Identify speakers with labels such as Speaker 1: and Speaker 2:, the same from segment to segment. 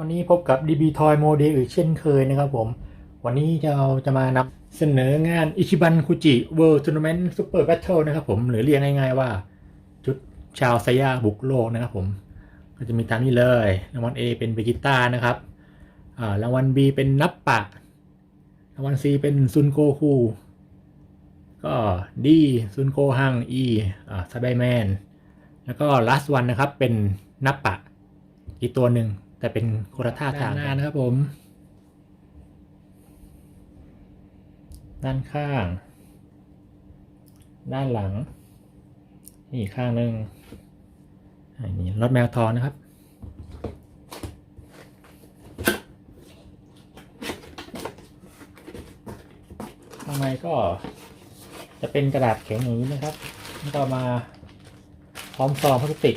Speaker 1: วันนี้พบกับ DB Toy Model อีกเช่นเคยนะครับผม วันนี้จะเอาจะมานำเสนองาน Ichiban Kuji World Tournament Super Battle นะครับผม หรือเรียกง่ายๆว่า ชุดชาวไซยาบุกโลกนะครับผม ก็จะมีตามนี้เลย รางวัล A เป็นเบกิต้านะครับรางวัล B เป็นนับปะ รางวัล C เป็นซุนโกคู ก็ D ซุนโกฮัง E อ่าซาไบแมน แล้วก็ last one นะครับ เป็นนับปะ อีกตัวหนึ่ง แต่เป็นคนละท่าทางหน้านะครับผม ด้านข้าง ด้านหลัง นี่อีกข้างหนึ่งอันนี้รถแมวทองนะครับ ข้างในก็จะเป็นกระดาษแข็งอย่างนี้นะครับแล้วก็มาพร้อมซองพลาสติก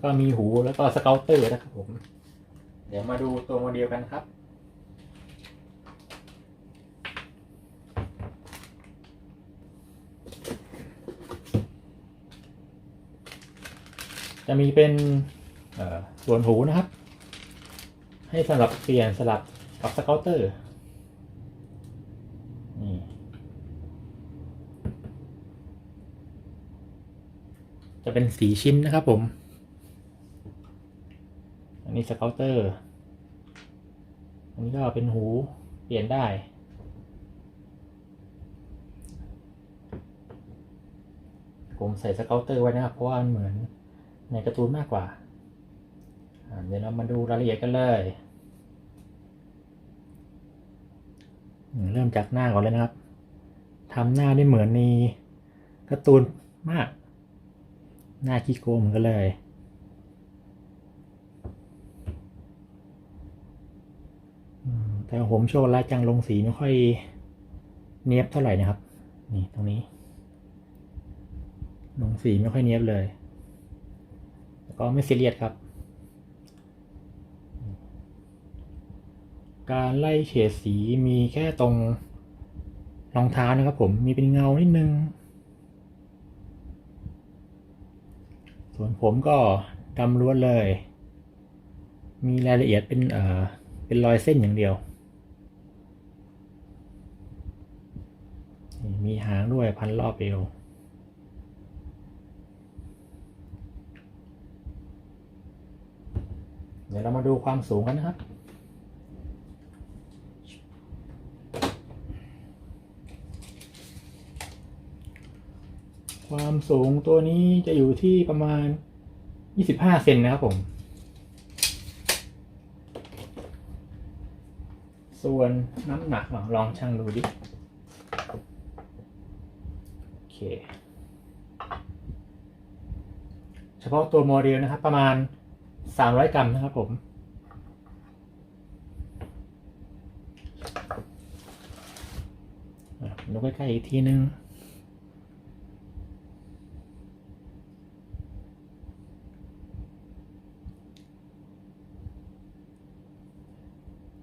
Speaker 1: แล้วก็มีหูแล้วก็สเกลเตอร์นะครับผม เดี๋ยวมาดูตัวโมเดลกันครับจะมีเป็นส่วนหูนะครับ ให้สำหรับเปลี่ยนสลับกับสเกลเตอร์นี่จะเป็นสีชิ้นนะครับผม อันนี้สเกลเตอร์อันนี้ก็เป็นหูเปลี่ยนได้ ผมใส่สเกลเตอร์ไว้นะครับ เพราะว่ามันเหมือนในการ์ตูนมากกว่า เดี๋ยวเรามาดูรายละเอียดกันเลย เริ่มจากหน้าก่อนเลยนะครับทำหน้าได้เหมือนในการ์ตูนมาก หน้าขี้โกงเหมือนกันเลย อืม แต่ผมโชว์ลายจังลงสีไม่ค่อยเนียบเท่าไหร่นะครับ นี่ตรงนี้ ลงสีไม่ค่อยเนียบเลย แล้วก็ไม่ซีเรียสครับ การไล่เฉดสีมีแค่ตรงรองเท้านะครับผมมีเป็นเงานิดนึง ส่วนผมก็ดำล้วนเลย มีรายละเอียดเป็นเอ่อเป็นรอยเส้นอย่างเดียว มีหางด้วยพันรอบเอวเดี๋ยวเรามาดูความสูงกันนะครับ ความสูงตัวนี้จะอยู่ที่ประมาณ 25 เซนนะครับผม ส่วนน้ำหนักลองลองชั่งดูดิ โอ เคเฉพาะตัวโมเดลนะครับ ประมาณ 300 กรัมนะครับผม ดูใกล้ๆอีกทีนึง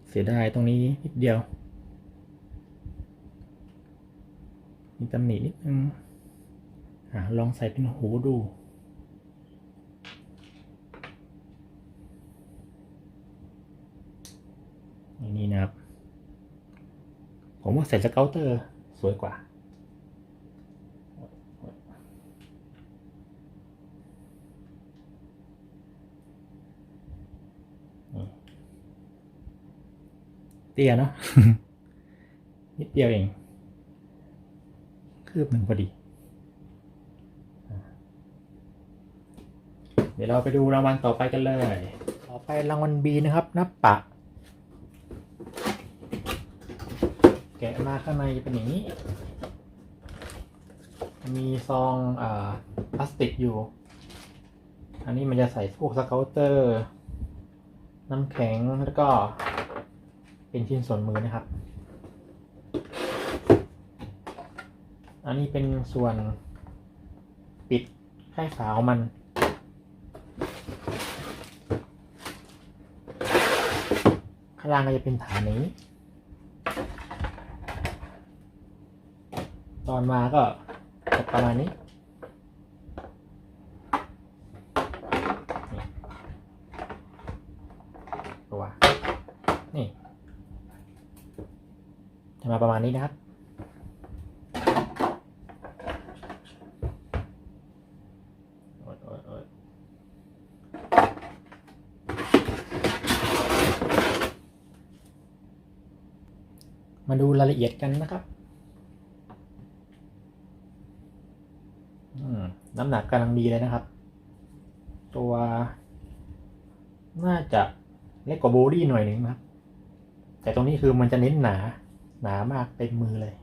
Speaker 1: เสียดายตรงนี้นิดเดียว มี ตำหนินิดนึงอะลองใส่เป็นหูดู นี้นะครับ ผมว่าใส่สเกลเตอร์สวยกว่าเตี้ยเนาะนิดเดียวเอง คืบหนึ่งพอดี เดี๋ยวเราไปดูรางวัลต่อไปกันเลย ต่อไปรางวัล B นะครับนับปะ แกะมาข้างในเป็นอย่างนี้ มีซองอพลาสติกอยู่ อันนี้มันจะใส่พวกสเกลเตอร์ น้ำแข็งแล้วก็เป็นชิ้นส่วนมือนะครับ อันนี้เป็นส่วนปิดไข้ขาวมันข้างล่างก็จะเป็นฐานนี้ ตอนมาก็ประมาณนี้นี่จะมาประมาณนี้นะครับ มาดูรายละเอียดกันนะครับ น้ำหนักกำลังดีเลยนะครับ ตัว น่าจะเล็กกว่าโบดี้หน่อยหนึ่งนะครับ แต่ตรงนี้คือมันจะเน้นหนา หนามากเต็มมือเลย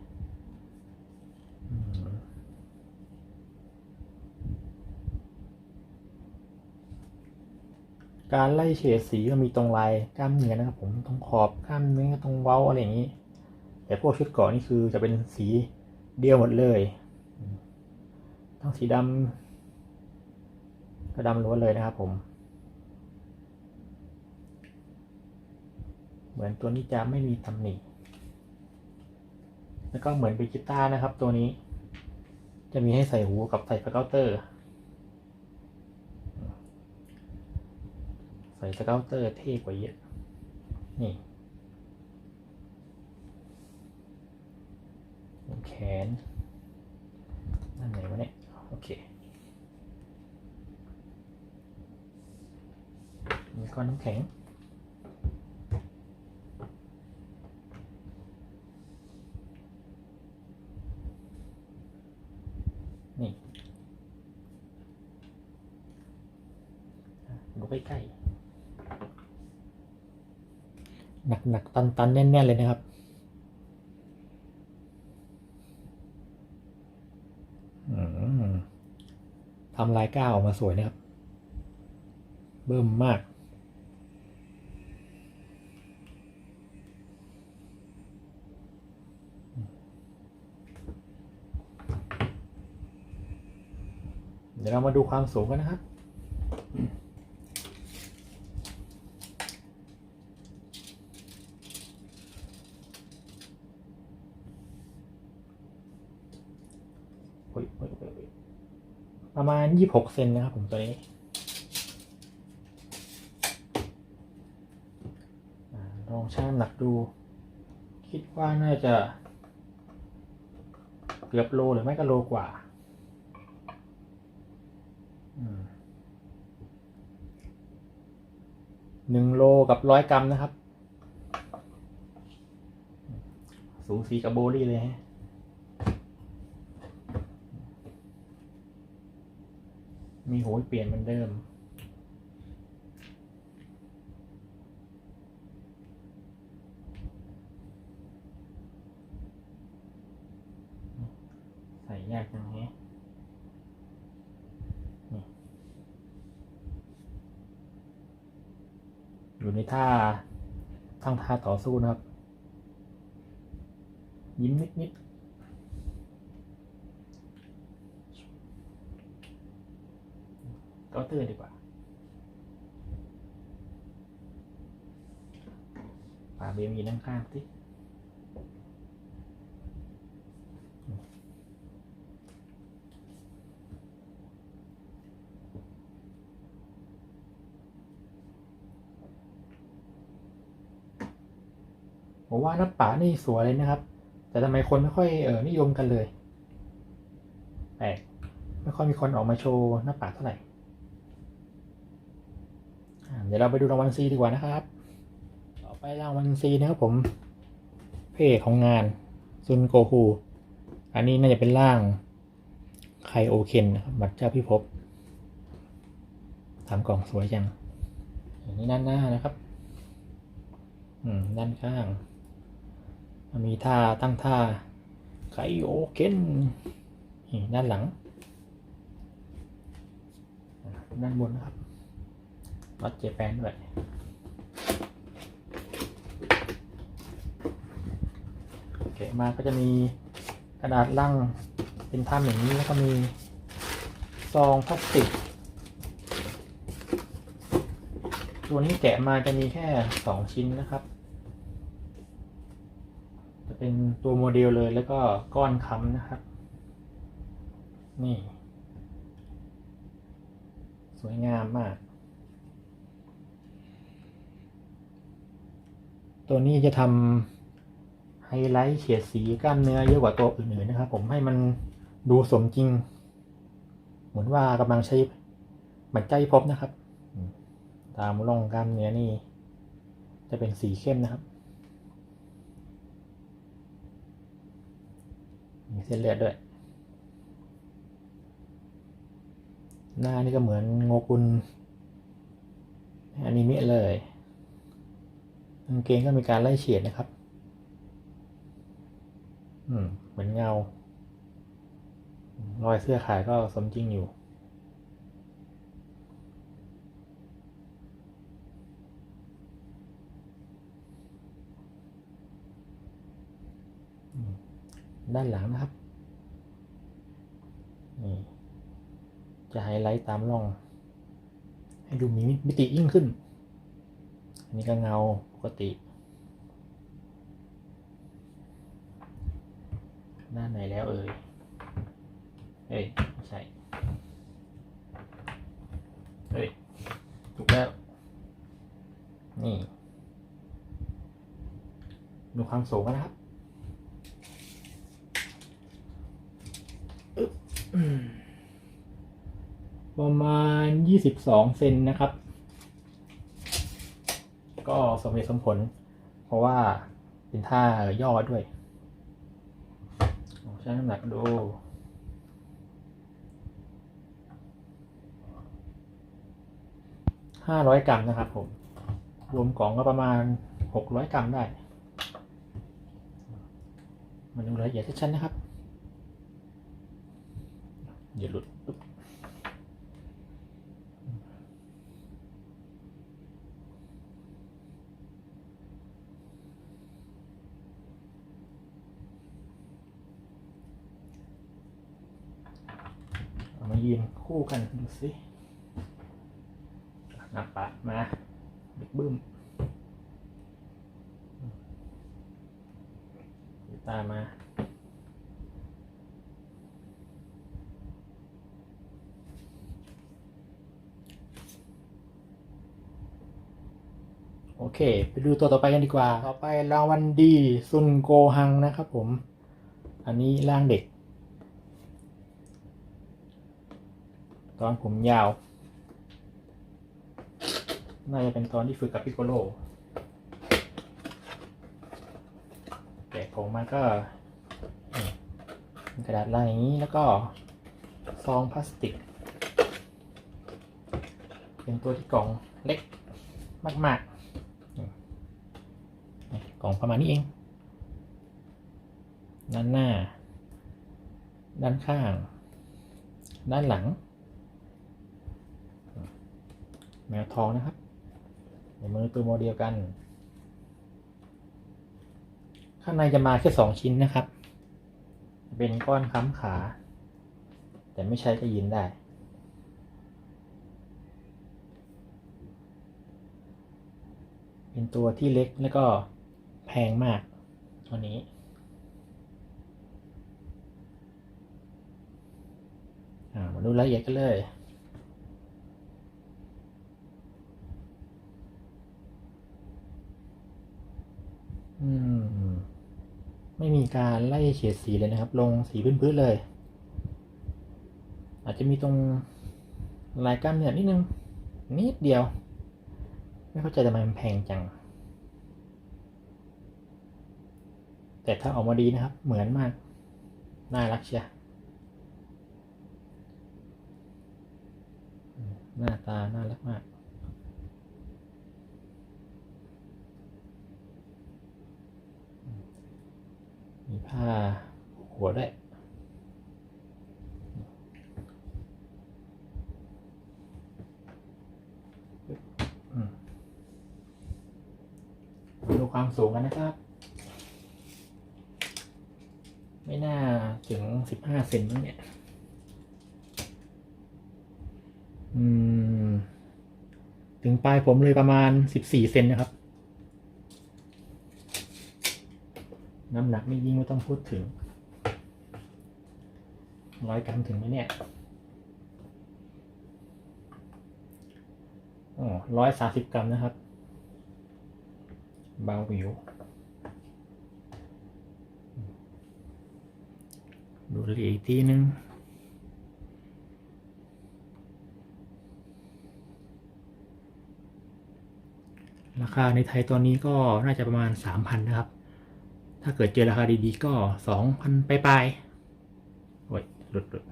Speaker 1: การไล่เฉดสีก็มีตรงลายกล้ามเนื้อนะครับผมตรงขอบกล้ามเนื้อตรงเว้าอะไรอย่างนี้ แต่พวกชุดเกาะนี่คือจะเป็นสีเดียวหมดเลย ทั้งสีดำก็ดำล้วนเลยนะครับผม เหมือนตัวนี้จะไม่มีตำหนิแล้วก็เหมือนเป็นกีตาร์นะครับ ตัวนี้ จะมีให้ใส่หูกับใส่สเกลเตอร์ ใส่สเกลเตอร์เท่กว่าเยอะนี่ แขนนั่นไหนวะเนี่ย โอเคมีก้อนน้ำแข็งนี่ดูใกล้ๆหนักๆตันๆแน่นๆเลยนะครับ ทำลายก้าวออกมาสวยนะครับ เบิ่มมาก เดี๋ยวเรามาดูความสูงกันนะครับ โอ้ยโอ้ยโอ้ยโอ้ยประมาณ ยี่หกเซนนะครับผมตัวนี้ลองชั่งน้ำหนักดู คิดว่าน่าจะเกือบโลหรือไม่ก็โลกว่าหนึ่งโลกับร้อยกรัมนะครับ สูงสีกับโบลี่เลยฮะ มีโหยเปลี่ยนเหมือนเดิม ใส่ยากจังแฮะนี่อยู่ในท่าทั้งท่าต่อสู้นะครับ ยิ้มนิดๆ ก็เตือนดีกว่าป่าเบมีนั่งข้างสิผมว่าน้าป่านี่สวยเลยนะครับ แต่ทำไมคนไม่ค่อยเออนิยมกันเลยแปลกไม่ค่อยมีคนออกมาโชว์หน้าป่าเท่าไหร่ ดี๋ยวเราไปดูรางวัลซีดีกว่านะครับ ต่อไปรางวัลซีนะครับผมเพจของงานซุนโกฮูอันนี้น่าจะเป็นร่างไคโอเคนนะครับบัตรเจ้าพิภพทำกล่องสวยจังอย่างนี้ด้านหน้านะครับ อืมด้านข้าง มีท่าตั้งท่าไคโอเคนด้านหลัง ด้านบนนะครับ รัดเจแปนด้วยโอเคมาก็จะมีกระดาษลังเป็นท่าอย่างนี้แล้วก็มีซองพลาสติก ตัวนี้แกะมาจะมีแค่สองชิ้นนะครับ จะเป็นตัวโมเดลเลยแล้วก็ก้อนค้ำนะครับ นี่ สวยงามมาก ตัวนี้จะทำไฮไลท์เฉดสีกล้ามเนื้อเยอะกว่าตัวอื่นๆนะครับ ผมให้มันดูสมจริง เหมือนว่ากำลังใช้บัตรใจพบนะครับ ตามร่องกล้ามเนื้อนี่ จะเป็นสีเข้มนะครับมีเส้นเลือดด้วย หน้านี่ก็เหมือนโงกุลอนิเมะเลย กางเกงก็มีการไล่เฉียดนะครับ อืม เหมือนเงา รอยเสื้อขายก็สมจริงอยู่ด้านหลังนะครับ นี่ จะไฮไลท์ตามร่อง ให้ดูมีมิติยิ่งขึ้น อันนี้ก็เงา กติ ด้านไหนแล้วเอ่ย เอ้ยใช่เฮ้ยถูกแล้ว นี่ ดูความสูงนนะครับประมาณ 22 เซนนะครับ ก็สมเหตุสมผล เพราะว่าเป็นท่าย่อด้วยลองชั่งน้ำหนักดู500กรัมนะครับผม รวมกล่องก็ประมาณ600กรัมได้ มาดูรายละเอียดชัดๆนะครับอย่าหลุดปึ๊บเอามา ยืนคู่กันดูสิน้าปะมาบิ๊กบึ้มตามมาโอเค ไปดูตัวต่อไปกันดีกว่า ต่อไปรางวัลดีซุนโกฮังนะครับผม อันนี้ร่างเด็ก ตอนผมยาว น่าจะเป็นตอนที่ฝึกกับพิโกโลแกะผงมาก็นี่เป็นกระดาษลังอย่างนี้แล้วก็ซองพลาสติก เป็นตัวที่กล่องเล็กมากๆ กล่องประมาณนี้เอง ด้านหน้า ด้านข้าง ด้านหลัง แมวทองนะครับในมือตัวโมเดลกัน ข้างในจะมาแค่สองชิ้นนะครับ เป็นก้อนค้ำขา แต่ไม่ใช้ก็ยินได้เป็นตัวที่เล็กแล้วก็แพงมากตัวนี้ มาดูรายละเอียดกันเลย อืม ไม่มีการไล่เฉดสีเลยนะครับ ลงสีพื้นๆเลย อาจจะมีตรงลายกล้ามเนื้อนิดนึง นิดเดียว ไม่เข้าใจทำไมมันแพงจัง แต่ถ้าออกมาดีนะครับ เหมือนมาก น่ารักเชียหน้าตาน่ารักมาก ผ้าหัวด้วยดูความสูงกันนะครับ ไม่น่าถึงสิบห้าเซนมั้งเนี่ย อืม ถึงปลายผมเลยประมาณสิบสี่เซนนะครับ น้ำหนักนี่ยิ่งไม่ต้องพูดถึงร้อยกรัมถึงไหมเนี่ยอ๋อร้อยสาสิบกรัมนะครับ เบาหวิวรายละเอียดอีกทีนึงราคาในไทยตอนนี้ก็น่าจะประมาณ 3,000 นะครับ ถ้าเกิดเจอราคาดีๆก็2,000ปลายๆโอ้ยหลุดหลุด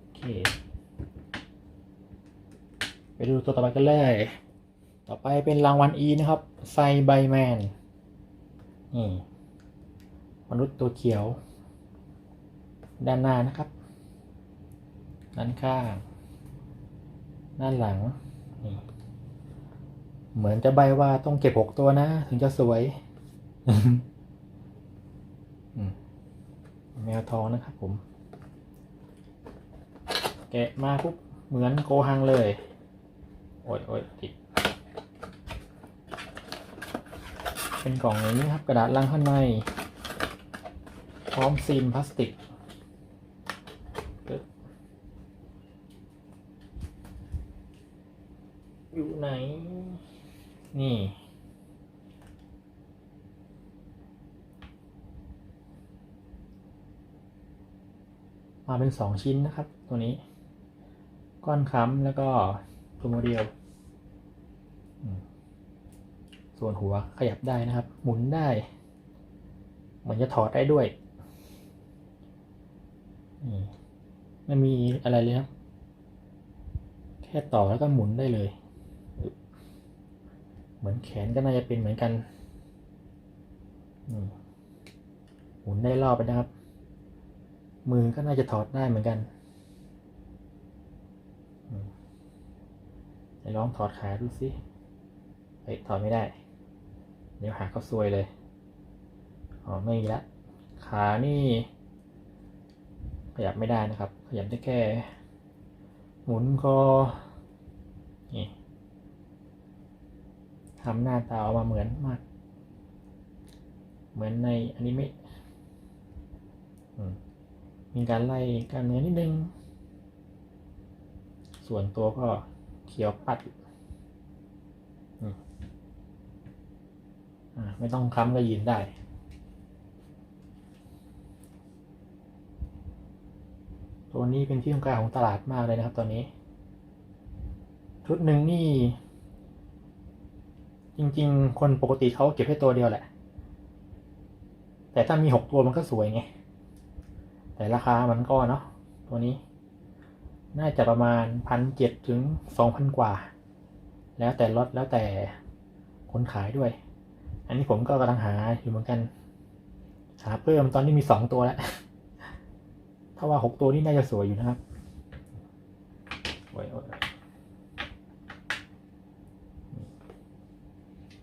Speaker 1: โอเค ไปดูตัวต่อไปกันเลย ต่อไปเป็นรางวัล E นะครับ ไซไบแมน นี่ มนุษย์ตัวเขียว ด้านหน้านะครับ ด้านข้าง ด้านหลัง นี่ เหมือนจะใบว่าต้องเก็บหกตัวนะ ถึงจะสวยแมวทองนะครับผม แกะมาปุ๊บเหมือนโกหังเลย โอ้ยโอ้ยผิด เป็นกล่องอย่างนี้ครับ กระดาษลังข้างใน พร้อมซีนพลาสติกปึ๊บอยู่ไหน นี่ มาเป็นสองชิ้นนะครับ ตัวนี้ ก้อนค้ำแล้วก็ตัวโมเดล ส่วนหัวขยับได้นะครับ หมุนได้ เหมือนจะถอดได้ด้วยนี่ไม่มีอะไรเลยครับแค่ต่อแล้วก็หมุนได้เลย เหมือนแขนก็น่าจะเป็นเหมือนกันหมุนได้รอบไปนะครับ มือก็น่าจะถอดได้เหมือนกันอืมไหนลองถอดขาดูสิเฮ้ยถอดไม่ได้ เดี๋ยวหาก็ซวยเลย อ๋อ ไม่มีละ ขานี่ ขยับไม่ได้นะครับ ขยับได้แค่ หมุนคอนี่ ทำหน้าตาออกมาเหมือนมาก เหมือนในอนิเมะมีการไล่กล้ามเนื้อนิดนึง ส่วนตัวก็เขียวปัดไม่ต้องค้ำก็ยืนได้ตัวนี้เป็นที่ต้องการของตลาดมากเลยนะครับตอนนี้ ชุดหนึ่งนี่ จริง ๆ คนปกติเขาเก็บแค่ตัวเดียวแหละ แต่ถ้ามีหกตัวมันก็สวยไง แต่ราคามันก็เนาะตัวนี้ น่าจะประมาณพันเจ็ดถึงสองพันกว่า แล้วแต่รถแล้วแต่คนขายด้วย อันนี้ผมก็กำลังหาอยู่เหมือนกัน หาเพิ่มตอนนี้มีสองตัวแล้ว ถ้าว่าหกตัวนี่น่าจะสวยอยู่นะครับโอ้ยโอ้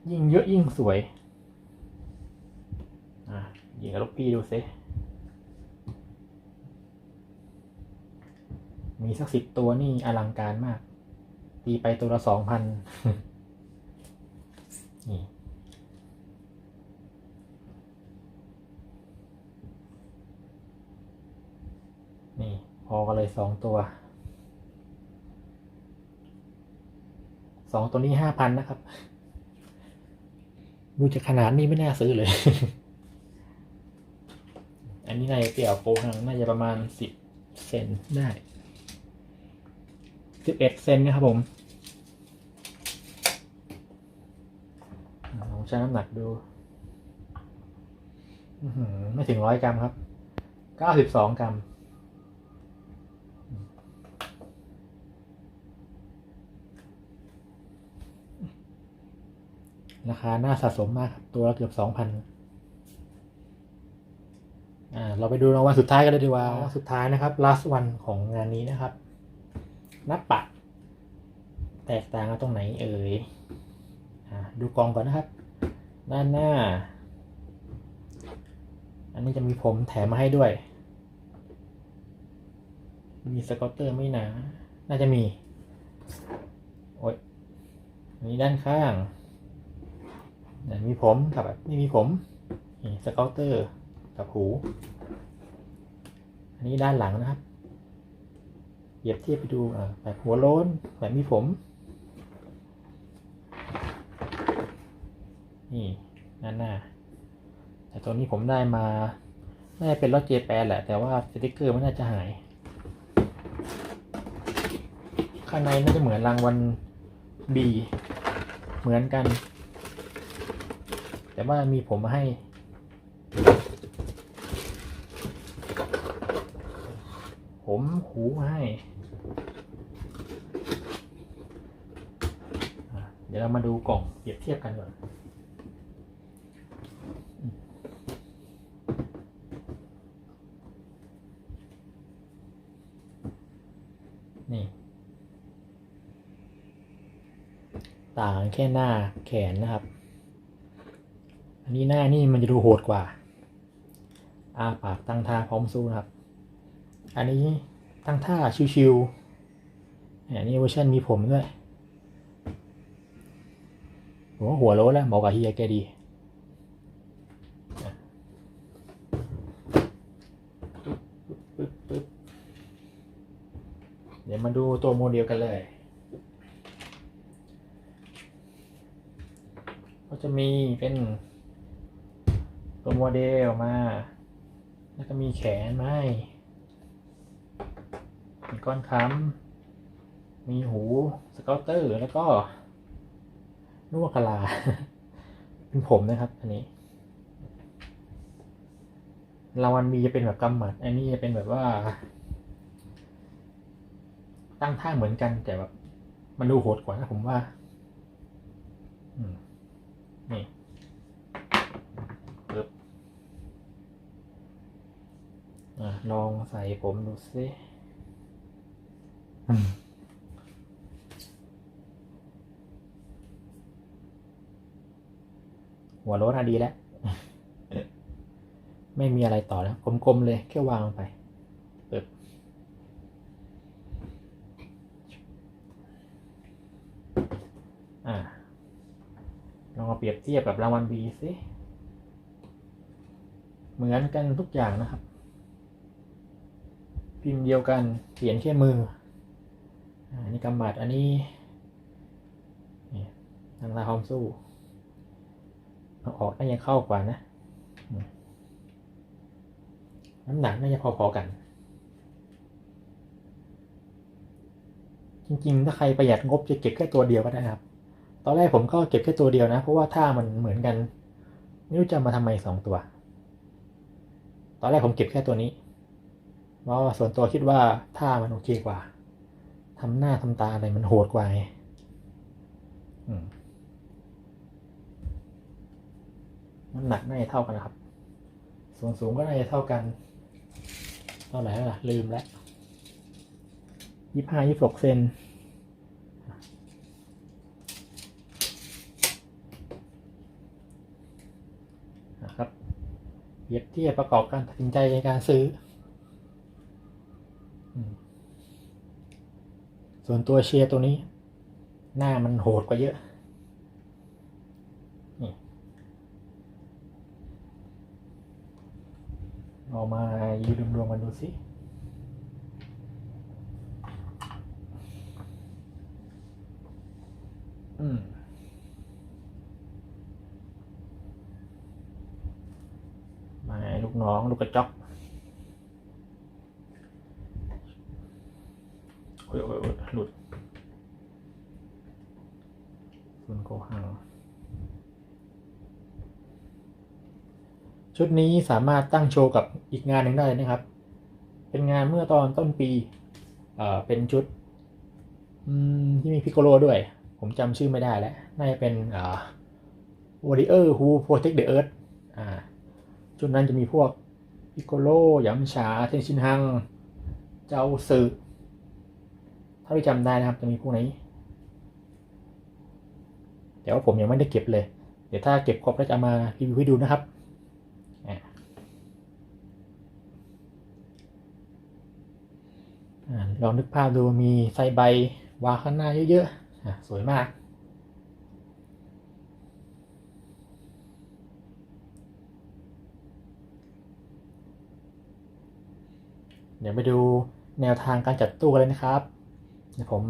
Speaker 1: ยิ่งเยอะยิ่งสวยอะยิงกับลูกพี่ดูซิมีสักสิบตัวนี่อลังการมาก ตีไปตัวละสองพันนี่นี่พอกันเลยสองตัวสองตัวนี้ห้าพันนะครับ ดูจากขนาดนี้ไม่น่าซื้อเลย อันนี้ในเตี่ยวโปหังน่าจะประมาณสิบเซนได้สิบเอ็ดเซนนะครับผมลองชั่งน้ำหนักดูไม่ถึงร้อยกรัมครับเก้าสิบสองกรัม ราคาน่าสะสมมากครับตัวละเกือบสองพันอ่าเราไปดูรางวัลสุดท้ายกันเลยดีกว่ารางวัลสุดท้ายนะครับ last one ของงานนี้นะครับนับปะแตกต่างกันตรงไหนเอ่ยอ่าดูกล่องก่อนนะครับ ด้านหน้า อันนี้จะมีผมแถมมาให้ด้วย มีสกอตเตอร์ไม่หนา น่าจะมี โอ้ยอันนี้ด้านข้างเนี่ย มีผมกับแบบไม่มีผมนี่สเกอตเตอร์กับหู อันนี้ด้านหลังนะครับ เหยียบเทียบไปดูแบบหัวโล้นแบบมีผม นี่ด้านหน้า แต่ตัวนี้ผมได้มาน่าจะเป็นรถเจแปนแหละ แต่ว่าสติกเกอร์มันน่าจะหาย ข้างในน่าจะเหมือนรางวัลบีเหมือนกัน แต่ว่ามีผมมาให้ ผมหูมาให้ เดี๋ยวเรามาดูกล่องเปรียบเทียบกันก่อนนี่ ต่างแค่หน้าแขนนะครับ นี้หน้านี่มันจะดูโหดกว่าอาปากตั้งท่าพร้อมสู้นะครับ อันนี้ตั้งท่าชิวๆอันนี้เวอร์ชันมีผมด้วยผมว่าหัวโล้แล้วเหมาะกับเฮียแกดีเดี๋ยวมาดูตัวโมเดลกันเลย ก็จะมีเป็น ตัวโมเดลมา แล้วก็มีแขนไม้มีก้อนค้ำมีหูสเกลเตอร์ แล้วก็นวดกลา เป็นผมนะครับ อันนี้รางวัลมีจะเป็นแบบกำหมัด อันนี้จะเป็นแบบว่า ตั้งท่าเหมือนกันแต่แบบมันดูโหดกว่านะผมว่า อืม นี่ปึ๊บอะ ลองใส่ผมดูสิอืมหัวโล้นอะดีแล้ว ไม่มีอะไรต่อแล้วกลมๆเลย แค่วางลงไปปึ๊บอ่าลองมาเปรียบเทียบกับรางวัลบีสิ เหมือนกันทุกอย่างนะครับ พิมพ์เดียวกันเขียนแค่มืออันนี้กำหมัดอันนี้นี่ทางลาคอมสู้เอาออกน่าจะเข้ากว่านะ น้ำหนักน่าจะพอๆกัน จริงๆ ถ้าใครประหยัดงบจะเก็บแค่ตัวเดียวก็ได้ครับ ตอนแรกผมก็เก็บแค่ตัวเดียวนะ เพราะว่าท่ามันเหมือนกัน ไม่รู้จะมาทำไมสองตัว ตอนแรกผมเก็บแค่ตัวนี้ เพราะว่าส่วนตัวคิดว่าท่ามันโอเคกว่า ทำหน้าทำตาอะไรมันโหดกว่าไงอืมน้ำหนักน่าจะเท่ากันนะครับ ส่วนสูงก็น่าจะเท่ากันเท่าไหร่ล่ะ ลืมแล้วยี่ห้ายี่หกเซนนะครับเปรียบเทียบประกอบการตัดสินใจในการซื้อ ส่วนตัวเชียร์ตัวนี้ หน้ามันโหดกว่าเยอะนี่เอามายืนรวมๆกันดูสิอืมมาลูกน้อง ลูกกระจอก โอ้ยโอ้ยโอ้ยหลุดซุนโกหังชุดนี้สามารถตั้งโชว์กับอีกงานหนึ่งได้นะครับ เป็นงานเมื่อตอนต้นปี เอ่อ เป็นชุดที่มีพิโกโลด้วย ผมจำชื่อไม่ได้แล้ว น่าจะเป็นอ่า Warrior Who Protect the Earth อ่า ชุดนั้นจะมีพวกพิโกโลยำฉาเทนชินฮัง เจ้าสึถ้าที่จำได้นะครับจะมีพวกนี้ แต่ว่าผมยังไม่ได้เก็บเลย เดี๋ยวถ้าเก็บครบแล้วจะมารีวิวให้ดูนะครับลองนึกภาพดูมีไซใบวางข้างหน้าเยอะๆ สวยมาก เดี๋ยวไปดูแนวทางการจัดตู้กันเลยนะครับ ผม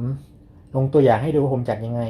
Speaker 1: ลงตัวอย่างให้ดูว่าผมจัดยังไง